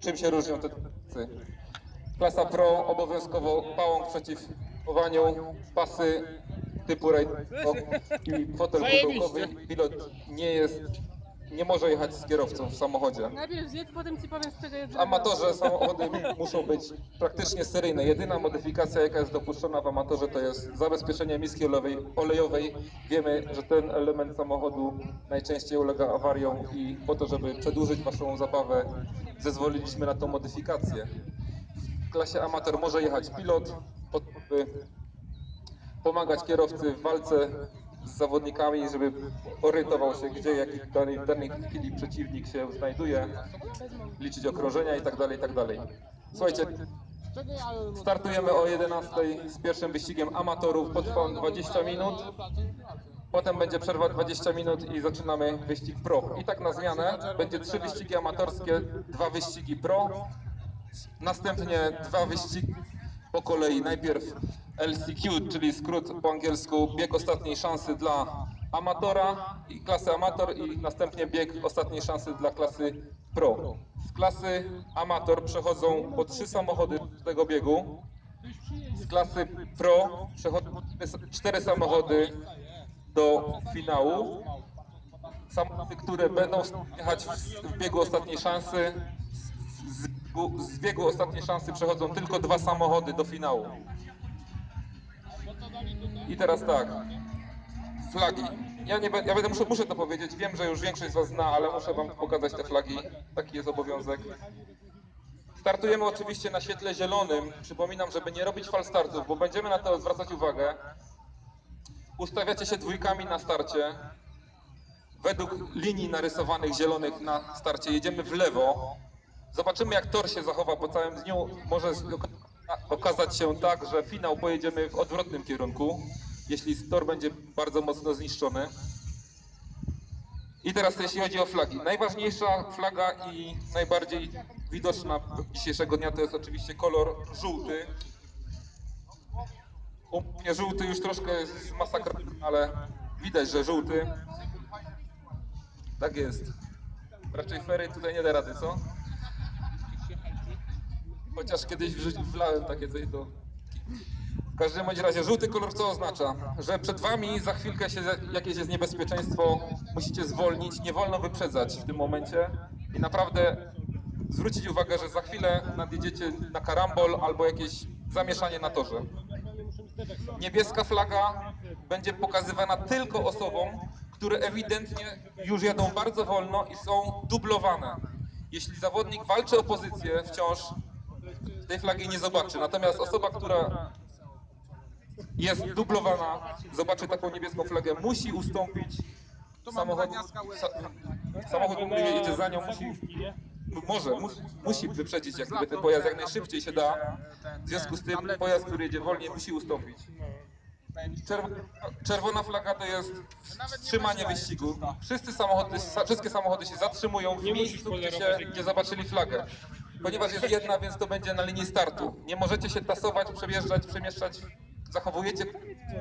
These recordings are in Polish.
Czym się różnią te pasy? Klasa Pro obowiązkowo pałąk przeciw chowaniu, pasy typu rajd i fotel pudełkowy. Pilot nie jest, nie może jechać z kierowcą w samochodzie. Najpierw zjedz, potem ci powiem, z czego jest W amatorze samochody muszą być praktycznie seryjne. Jedyna modyfikacja, jaka jest dopuszczona w amatorze, to jest zabezpieczenie miski olejowej. olejowej. Wiemy, że ten element samochodu najczęściej ulega awariom i po to, żeby przedłużyć Waszą zabawę, zezwoliliśmy na tą modyfikację. W klasie amator może jechać pilot, po to, by pomagać kierowcy w walce z zawodnikami, żeby orientował się, gdzie jaki w danej, w danej chwili przeciwnik się znajduje, liczyć okrążenia i tak dalej, i tak. Słuchajcie, startujemy o 11 z pierwszym wyścigiem amatorów, potrwa on 20 minut, potem będzie przerwa 20 minut i zaczynamy wyścig pro. I tak na zmianę będzie trzy wyścigi amatorskie, dwa wyścigi pro, następnie dwa wyścigi po kolei. Najpierw LCQ, czyli skrót po angielsku bieg ostatniej szansy dla amatora i klasy amator i następnie bieg ostatniej szansy dla klasy pro. Z klasy amator przechodzą po trzy samochody tego biegu. Z klasy pro przechodzą cztery samochody do finału. Samochody, które będą jechać w biegu ostatniej szansy. Z, biegu- z biegu ostatniej szansy przechodzą tylko dwa samochody do finału. I teraz tak. Flagi. Ja, nie, ja będę, muszę, muszę to powiedzieć. Wiem, że już większość z Was zna, ale muszę Wam pokazać te flagi. Taki jest obowiązek. Startujemy oczywiście na świetle zielonym. Przypominam, żeby nie robić fal startów, bo będziemy na to zwracać uwagę. Ustawiacie się dwójkami na starcie. Według linii narysowanych zielonych na starcie jedziemy w lewo. Zobaczymy, jak tor się zachowa po całym dniu. Może okazać się tak, że finał pojedziemy w odwrotnym kierunku, jeśli tor będzie bardzo mocno zniszczony. I teraz jeśli chodzi o flagi. Najważniejsza flaga i najbardziej widoczna dzisiejszego dnia to jest oczywiście kolor żółty. U mnie żółty już troszkę jest masakrowany, ale widać, że żółty. Tak jest. Raczej Ferry tutaj nie da rady, co? Chociaż kiedyś wrzuci- wlałem takie coś do... W każdym razie żółty kolor co oznacza? Że przed wami za chwilkę się jakieś jest niebezpieczeństwo, musicie zwolnić, nie wolno wyprzedzać w tym momencie i naprawdę zwrócić uwagę, że za chwilę nadjedziecie na karambol albo jakieś zamieszanie na torze. Niebieska flaga będzie pokazywana tylko osobom, które ewidentnie już jadą bardzo wolno i są dublowane. Jeśli zawodnik walczy o pozycję wciąż, tej flagi nie zobaczy. Natomiast osoba, która jest dublowana, zobaczy taką niebieską flagę, musi ustąpić. Samochód, sa, samochód, który jedzie za nią, musi, może, musi, musi wyprzedzić jak gdyby ten pojazd jak najszybciej się da. W związku z tym pojazd, który jedzie wolniej, musi ustąpić. Czerw czerwona flaga to jest wstrzymanie wyścigu. Wszyscy samochody, sa wszystkie samochody się zatrzymują w miejscu, gdzie, się, gdzie zobaczyli flagę. Ponieważ jest jedna, więc to będzie na linii startu. Nie możecie się tasować, przejeżdżać, przemieszczać. Zachowujecie,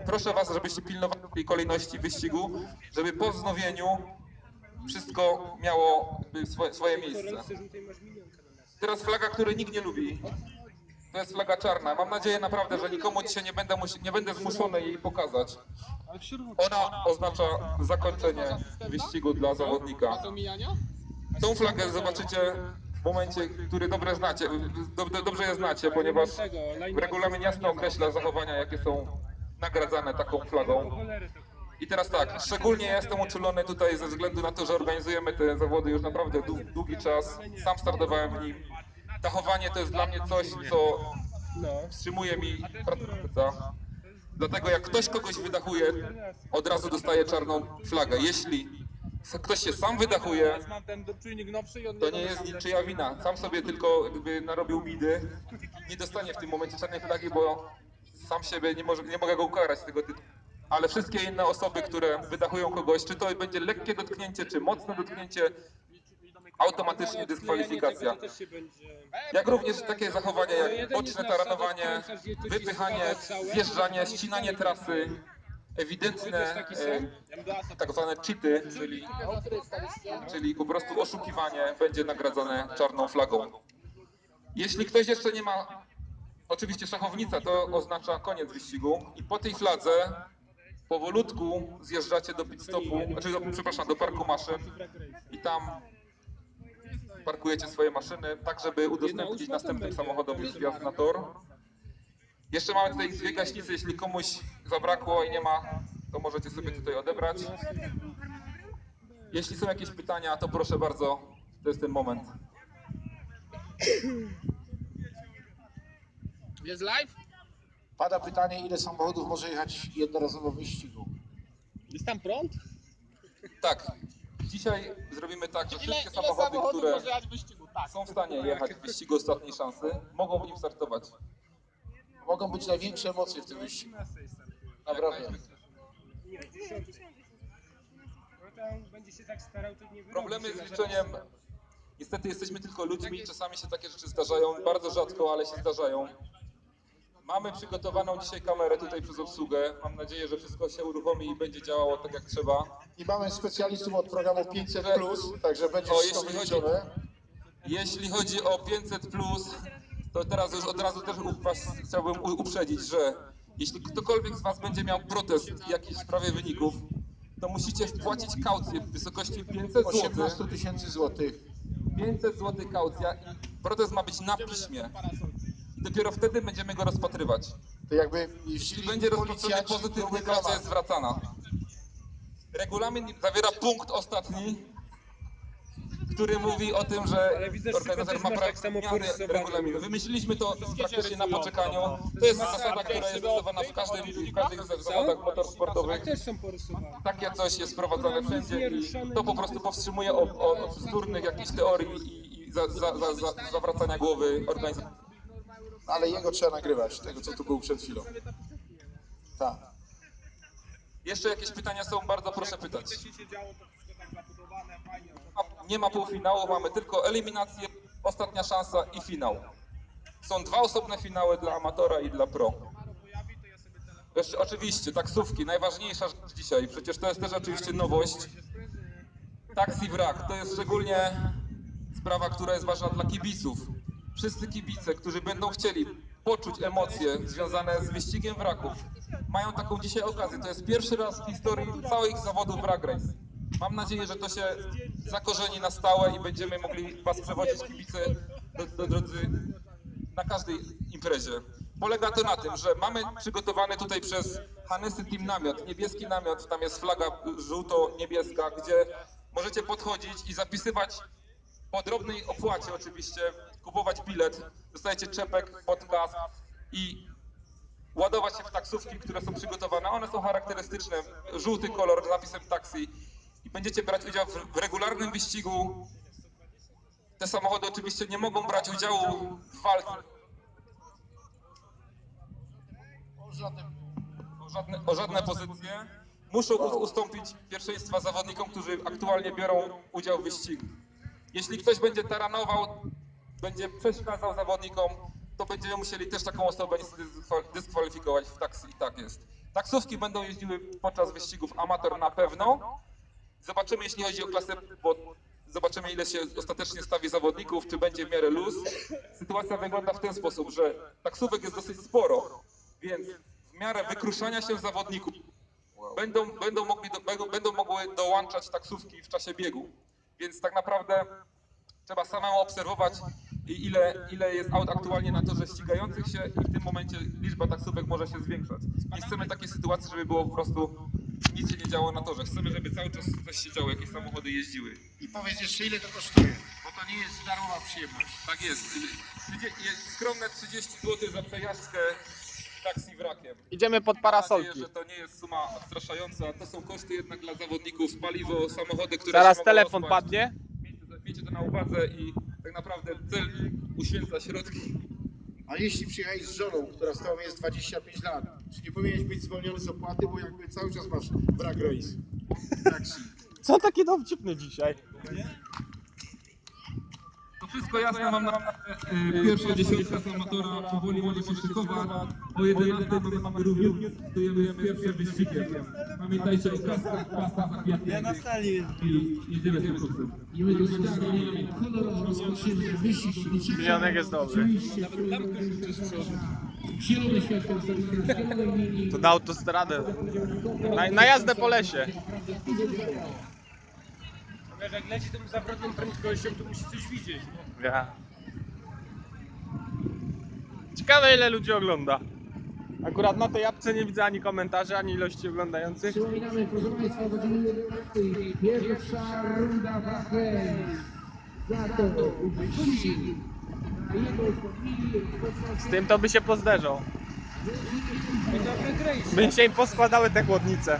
proszę Was, żebyście pilnowali tej kolejności wyścigu, żeby po wznowieniu wszystko miało swoje, swoje miejsce. Teraz flaga, której nikt nie lubi. To jest flaga czarna. Mam nadzieję naprawdę, że nikomu dzisiaj nie będę, nie będę zmuszony jej pokazać. Ona oznacza zakończenie wyścigu dla zawodnika. Tą flagę zobaczycie w momencie, który dobrze znacie, do, do, dobrze je znacie, ponieważ regulamin jasno określa zachowania, jakie są nagradzane taką flagą. I teraz tak, szczególnie jestem uczulony tutaj ze względu na to, że organizujemy te zawody już naprawdę dłu- długi czas. Sam startowałem w nim. Dachowanie to jest dla mnie coś, co wstrzymuje mi pracę. Dlatego jak ktoś kogoś wydachuje, od razu dostaje czarną flagę. Jeśli ktoś się sam wydachuje, Mam ten czujnik nowszy i on to nie jest niczyja wina. Sam sobie tylko jakby narobił bidy. Nie dostanie w tym momencie czarnej flagi, bo sam siebie nie, może, nie mogę go ukarać z tego tytułu. Ale wszystkie inne osoby, które wydachują kogoś, czy to będzie lekkie dotknięcie, czy mocne dotknięcie, automatycznie dyskwalifikacja. Jak również takie zachowania jak boczne taranowanie, wypychanie, zjeżdżanie, ścinanie trasy, ewidentne e, tak zwane cheaty, czyli, czyli po prostu oszukiwanie będzie nagradzane czarną flagą. Jeśli ktoś jeszcze nie ma, oczywiście szachownica to oznacza koniec wyścigu i po tej fladze powolutku zjeżdżacie do pit stopu, znaczy do, przepraszam, do parku maszyn i tam parkujecie swoje maszyny, tak żeby udostępnić następnym samochodom już wjazd na tor. Jeszcze mamy tutaj dwie gaśnice, jeśli komuś zabrakło i nie ma, to możecie sobie tutaj odebrać. Jeśli są jakieś pytania, to proszę bardzo, to jest ten moment. Jest live? Pada pytanie, ile samochodów może jechać jednorazowo w wyścigu. Jest tam prąd? Tak, dzisiaj zrobimy tak, że Ile, wszystkie ile samochody, samochodów które może jechać w wyścigu? Tak. są w stanie jechać w wyścigu ostatniej szansy, mogą w nim startować. Mogą być największe emocje w tym wyścigu. Naprawdę. Problemy z liczeniem. Niestety jesteśmy tylko ludźmi, czasami się takie rzeczy zdarzają, bardzo rzadko, ale się zdarzają. Mamy przygotowaną dzisiaj kamerę tutaj przez obsługę. Mam nadzieję, że wszystko się uruchomi i będzie działało tak jak trzeba. I mamy specjalistów od programu 500, także będzie O, wszystko jeśli chodzi-. Jeśli chodzi o 500, to teraz już od razu też Was chciałbym uprzedzić, że jeśli ktokolwiek z Was będzie miał protest jakiś w sprawie wyników, to musicie wpłacić kaucję w wysokości 500 zł. 18 tysięcy złotych. 500 zł kaucja i protest ma być na piśmie. I dopiero wtedy będziemy go rozpatrywać. To jakby Jeśli będzie rozpatrzony pozytywnie, kaucja jest zwracana. Regulamin zawiera punkt ostatni, który mówi o tym, że Ale widzę, że organizator ma masz tak samo zmiany porysowane. regulaminu. Wymyśliliśmy to praktycznie na poczekaniu. To jest zasada, która jest stosowana w każdym w każdych zawodach motorsportowych. też są porysowane. Takie coś jest wprowadzane wszędzie i to po prostu powstrzymuje od, od, od bzdurnych jakichś teorii i, i za, za, za, za, zawracania głowy organizacji. Ale jego trzeba nagrywać, tego co tu był przed chwilą. Tak. Jeszcze jakieś pytania są, bardzo proszę pytać. Nie ma półfinału, mamy tylko eliminację, ostatnia szansa i finał. Są dwa osobne finały dla amatora i dla pro. Jeszcze oczywiście, taksówki, najważniejsza rzecz dzisiaj, przecież to jest też oczywiście nowość. Taxi wrak, to jest szczególnie sprawa, która jest ważna dla kibiców. Wszyscy kibice, którzy będą chcieli poczuć emocje związane z wyścigiem wraków, mają taką dzisiaj okazję. To jest pierwszy raz w historii całych zawodów wrak race. Mam nadzieję, że to się zakorzeni na stałe i będziemy mogli Was przewodzić kibice do, drodzy na każdej imprezie. Polega to na tym, że mamy przygotowany tutaj przez Hanysy Team namiot, niebieski namiot, tam jest flaga żółto-niebieska, gdzie możecie podchodzić i zapisywać po drobnej opłacie oczywiście, kupować bilet, dostajecie czepek, podcast i ładować się w taksówki, które są przygotowane. One są charakterystyczne, żółty kolor z napisem taxi i będziecie brać udział w, regularnym wyścigu. Te samochody oczywiście nie mogą brać udziału w walce O żadne, o żadne pozycje. Muszą ustąpić pierwszeństwa zawodnikom, którzy aktualnie biorą udział w wyścigu. Jeśli ktoś będzie taranował, będzie przeszkadzał zawodnikom, to będziemy musieli też taką osobę dyskwalifikować w taksy. Tak jest. Taksówki będą jeździły podczas wyścigów amator na pewno. Zobaczymy, jeśli chodzi o klasę, bo zobaczymy, ile się ostatecznie stawi zawodników, czy będzie w miarę luz. Sytuacja wygląda w ten sposób, że taksówek jest dosyć sporo, więc w miarę wykruszania się zawodników będą, będą, mogli do, będą, mogły dołączać taksówki w czasie biegu. Więc tak naprawdę trzeba samemu obserwować, ile, ile jest aut aktualnie na torze ścigających się i w tym momencie liczba taksówek może się zwiększać. Nie chcemy takiej sytuacji, żeby było po prostu nic się nie działo na torze. Chcemy, żeby cały czas coś się działo, jakieś samochody jeździły. I powiedz jeszcze ile to kosztuje, bo to nie jest darmowa przyjemność. Tak jest. Trzydzie- jest skromne 30 zł za przejażdżkę taksi wrakiem. Idziemy pod Mam parasolki. nadzieję, że to nie jest suma odstraszająca. To są koszty jednak dla zawodników, paliwo, samochody, które Zaraz mogą telefon rozpaść. padnie. Miejcie, miejcie to na uwadze i tak naprawdę cel uświęca środki. A jeśli przyjechałeś z żoną, która z tobą jest 25 lat, czy nie powinieneś być zwolniony z opłaty, bo jakby cały czas masz brak? Taksi. Co taki dowcipny dzisiaj? Wszystko jasne, mam na y, pierwsza dziesiątka z amatora powoli może się szykować. O 11 mamy, mamy również, startujemy z pierwszym wyścigiem. Pamiętajcie o kaskach, pasach, zapiętych Na sali i jedziemy z tym kursem. Milionek jest dobry. To na autostradę. Na, na jazdę po lesie. Wiesz, jak leci tą zawrotną prędkością, to musi coś widzieć. nie? Ja. Ciekawe ile ludzi ogląda. Akurat na tej apce nie widzę ani komentarzy, ani ilości oglądających. Przypominamy, proszę Państwa, godziny 11. Pierwsza runda Bahrain. Za to wyścig. A jedną z chwili Z tym to by się pozderzał. Dobry. By się im poskładały te chłodnice.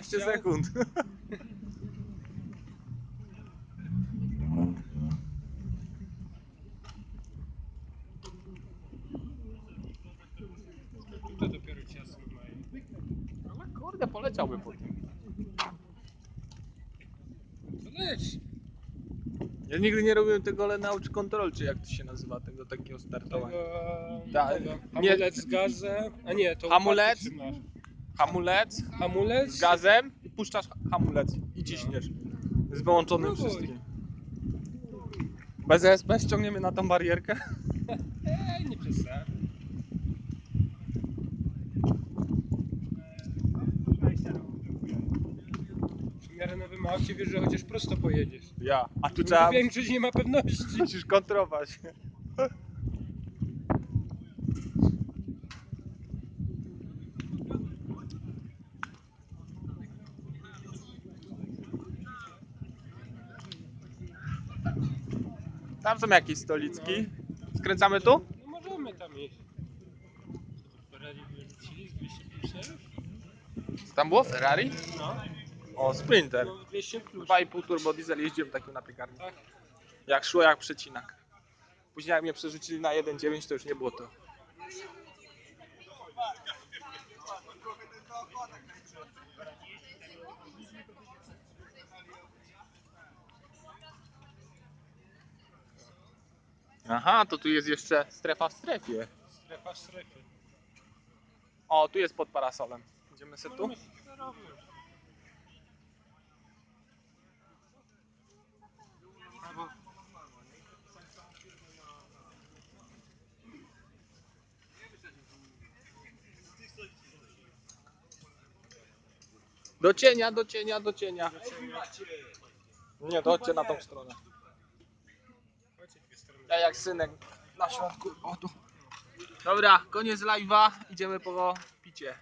12 sekund. To dopiero ciasno. Ale kurde, poleciałby po tym. To leci. Ja nigdy nie robiłem tego Lenauch Control, czy jak to się nazywa, tego takiego startowania. Tego... Da- tego. nie- Hamulec z gazem. A nie, to Hamulec? trzymasz. Hamulec Hamulec z gazem i puszczasz hamulec i ciśniesz. Z wyłączonym Próbuj. wszystkim. Bez ESP ściągniemy na tą barierkę. Ej, nie przesadzaj. W miarę nowym aucie wiesz, że chociaż prosto pojedziesz. Ja. A tu trzeba... Większość nie ma pewności. Musisz kontrować. Tam są jakieś stolicki. Skręcamy tu? No możemy tam iść. Ferrari wyrzucili z 250? Co tam było? Ferrari? No, O, Sprinter. no 200 plus. 2,5 turbo diesel jeździłem takim na piekarni. Tak. Jak szło jak przecinak. Później jak mnie przerzucili na 1.9 to już nie było to. Aha, to tu jest jeszcze strefa w strefie. Strefa strefy. O, tu jest pod parasolem. Idziemy sobie tu? Do cienia, do cienia, do cienia. Nie, dojdźcie na tą stronę. Ja jak synek na środku. O. Dobra, koniec live'a. Idziemy po picie.